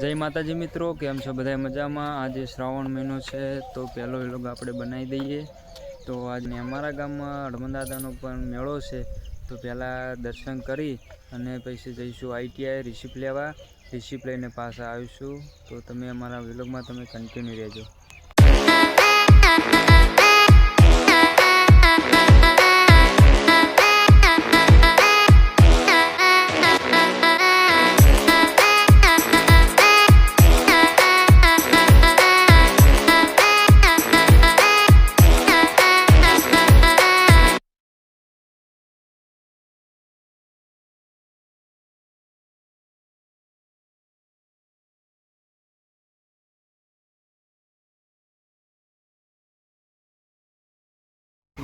જય માતાજી મિત્રો, કેમ છો બધા મજામાં? આજે શ્રાવણ મહિનો છે, તો પહેલો વિલોગ આપણે બનાવી દઈએ. તો આજે અમારા ગામમાં હડમંદાદાનો પણ મેળો છે, તો પહેલાં દર્શન કરી અને પછી જઈશું આઈટીઆઈ રિસિપ્ટ લેવા. રિસિપ્ટ લઈને પાછા આવીશું. તો તમે અમારા વિલોગમાં તમે કન્ટિન્યુ રહેજો.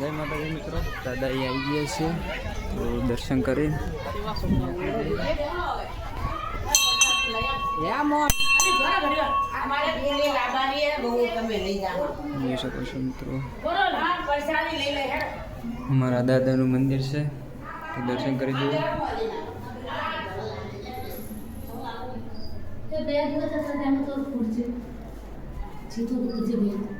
જય માતાજી મિત્રો. દાદા એ આવી ગયા છે. તો દર્શન કરી જોઈ શકો છો મિત્રો. અમારા દાદાનું મંદિર છે. તો દર્શન કરી દઈએ આખો દિવસ છે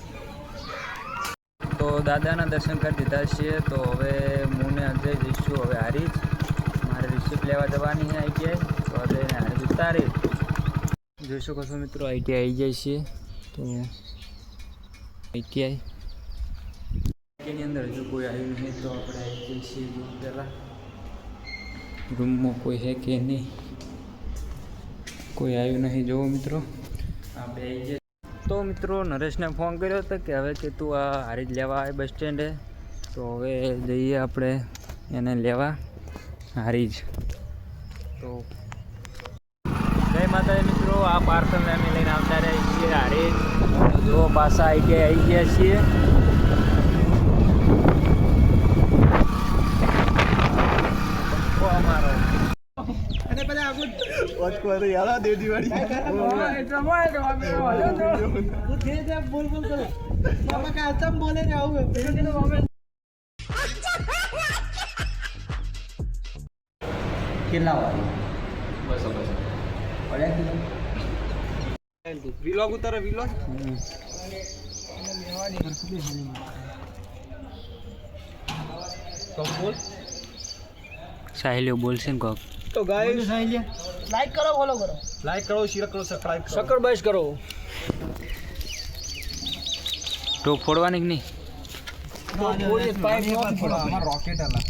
તો દાદાના દર્શન કરી દીધા છીએ. તો હવે હું ને અજય જઈશું. હવે હારીજ મારે રિસિપ્ટ લેવા જવાની છે આઈટીઆઈ તો અજયને હારી ઉતારી. જોઈ શકો છો મિત્રો આઈટીઆઈ આવી જાય છે. તો આઈટીઆઈ આઈટીઆઈની અંદર હજુ કોઈ આવ્યું નહીં, તો આપણે આવી જઈએ છીએ રૂમ પહેલાં. રૂમમાં કોઈ છે કે નહીં? કોઈ આવ્યું નહીં જોવો મિત્રો. આપણે આવી જઈએ તો મિત્રો નરેશને ફોન કર્યો હતો કે હવે કે તું આ હારી જ લેવા આવે બસ સ્ટેન્ડે. તો હવે જઈએ આપણે એને લેવા હારી જ તો જય માતાજી મિત્રો, આ પાર્સલ અમે લઈને આવતા રહ્યા છીએ હારી જ જો પાછા આવી ગયા આવી ગયા છીએ પંખો અમારો કેટલા વાગે? પડ્યા કિલો વિલોગ ઉતારે વિલોગ હમ. બોલ. સાહેલીઓ બોલશે ને કોક. તો ગાઈસ લાઈક કરો ફોલો કરો. લાઈક કરો શેર કરો સબસ્ક્રાઇબ કરો. સકર બાઈસ કરો. તો ફોડવાની કે નહીં? અમાર રોકેટ આલા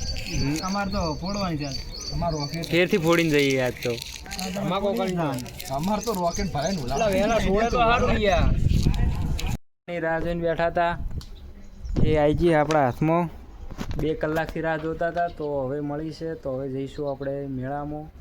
અમાર તો ફોડવાની છે. અમાર રોકેટ ફેરથી ફોડીને જઈએ આજ તો. અમાર તો રોકેટ ભરાયનું પેલા વહેલા છોડે તો સારું યાર રાહ જોઈને બેઠા હતા. એ આવી ગઈ આપણા હાથમાં. બે કલાકથી રાહ જોતા હતા તો હવે મળી છે. તો હવે જઈશું આપણે મેળામાં.